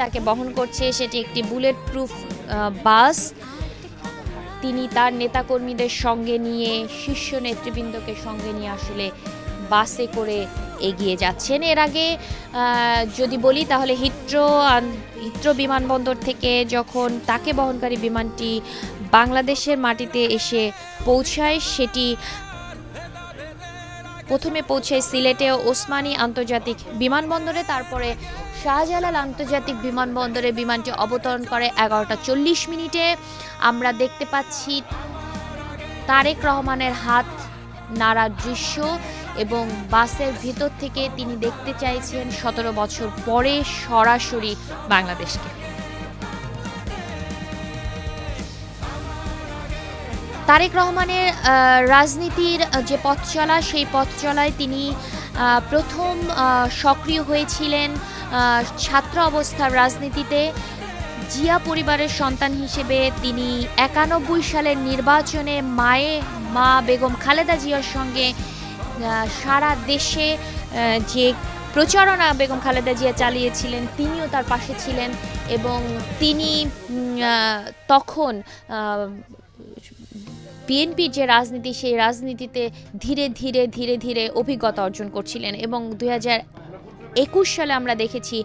তাকে বহন করছে, সেটি একটি বুলেট প্রুফ বাস। তিনি তার নেতাকর্মীদের সঙ্গে নিয়ে, শীর্ষ নেতৃবৃন্দকে সঙ্গে নিয়ে আসলে বাসে করে এগিয়ে যাচ্ছেন। এর আগে যদি বলি তাহলে হিথ্রো আন- হিথ্রো বিমানবন্দর থেকে যখন তাকে বহনকারী বিমানটি বাংলাদেশের মাটিতে এসে পৌঁছায়, সেটি প্রথমে পৌঁছায় সিলেটে ওসমানী আন্তর্জাতিক বিমানবন্দরে, তারপরে শাহজালাল আন্তর্জাতিক বিমানবন্দরে বিমানটি অবতরণ করে এগারোটা চল্লিশ মিনিটে। আমরা দেখতে পাচ্ছি তারেক রহমানের হাত নাড়ার দৃশ্য এবং বাসের ভিতর থেকে তিনি দেখতে চাইছেন সতেরো বছর পরে সরাসরি বাংলাদেশকে। তারেক রহমানের রাজনীতির যে পথ চলা, সেই পথ চলায় তিনি প্রথম সক্রিয় হয়েছিলেন ছাত্র অবস্থার রাজনীতিতে। জিয়া পরিবারের সন্তান হিসেবে তিনি একানব্বই সালের নির্বাচনে মায়ে মা বেগম খালেদা জিয়ার সঙ্গে সারা দেশে যে প্রচারণা বেগম খালেদা জিয়া চালিয়েছিলেন, তিনিও তার পাশে ছিলেন এবং তিনি তখন বিএনপির যে রাজনীতি, সেই রাজনীতিতে ধীরে ধীরে ধীরে ধীরে অভিজ্ঞতা অর্জন করছিলেন এবং দুই একুশ সালে আমরা দেখেছি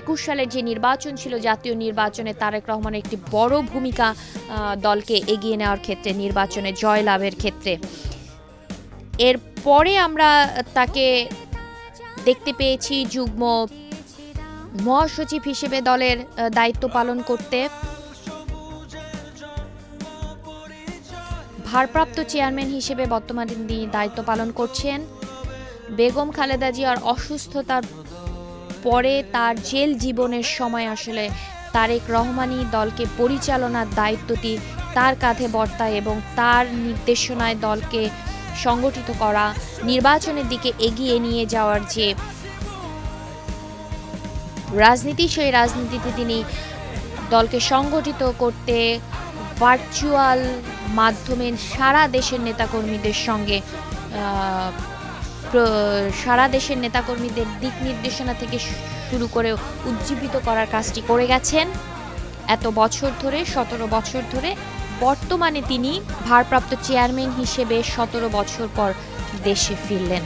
একুশ সালের যে নির্বাচন ছিল, জাতীয় নির্বাচনে তারেক রহমানের একটি বড় ভূমিকা দলকে এগিয়ে নেওয়ার ক্ষেত্রে, নির্বাচনে জয়লাভের ক্ষেত্রে। এর পরে আমরা তাকে দেখতে পেয়েছি যুগ্ম মহাসচিব হিসেবে দলের দায়িত্ব পালন করতে। ভারপ্রাপ্ত চেয়ারম্যান হিসেবে বর্তমানে তিনি দায়িত্ব পালন করছেন বেগম খালেদা জিয়ার অসুস্থতার পরে তার জেল জীবনের সময় আসলে তারেক রহমানই দলকে পরিচালনার দায়িত্বটি তার কাঁধে বর্তায় এবং তার নির্দেশনায় দলকে সংগঠিত করা, নির্বাচনের দিকে এগিয়ে নিয়ে যাওয়ার যে রাজনীতি, সেই রাজনীতিতে তিনি দলকে সংগঠিত করতে ভার্চুয়াল মাধ্যমে সারা দেশের নেতাকর্মীদের সঙ্গে সারা দেশের নেতাকর্মীদের দিক নির্দেশনা থেকে শুরু করে উজ্জীবিত করার কাজটি করে গেছেন। এত বছর ধরে, সতেরো বছর ধরে বর্তমানে তিনি ভারপ্রাপ্ত চেয়ারম্যান হিসেবে সতেরো বছর পর দেশে ফিরলেন।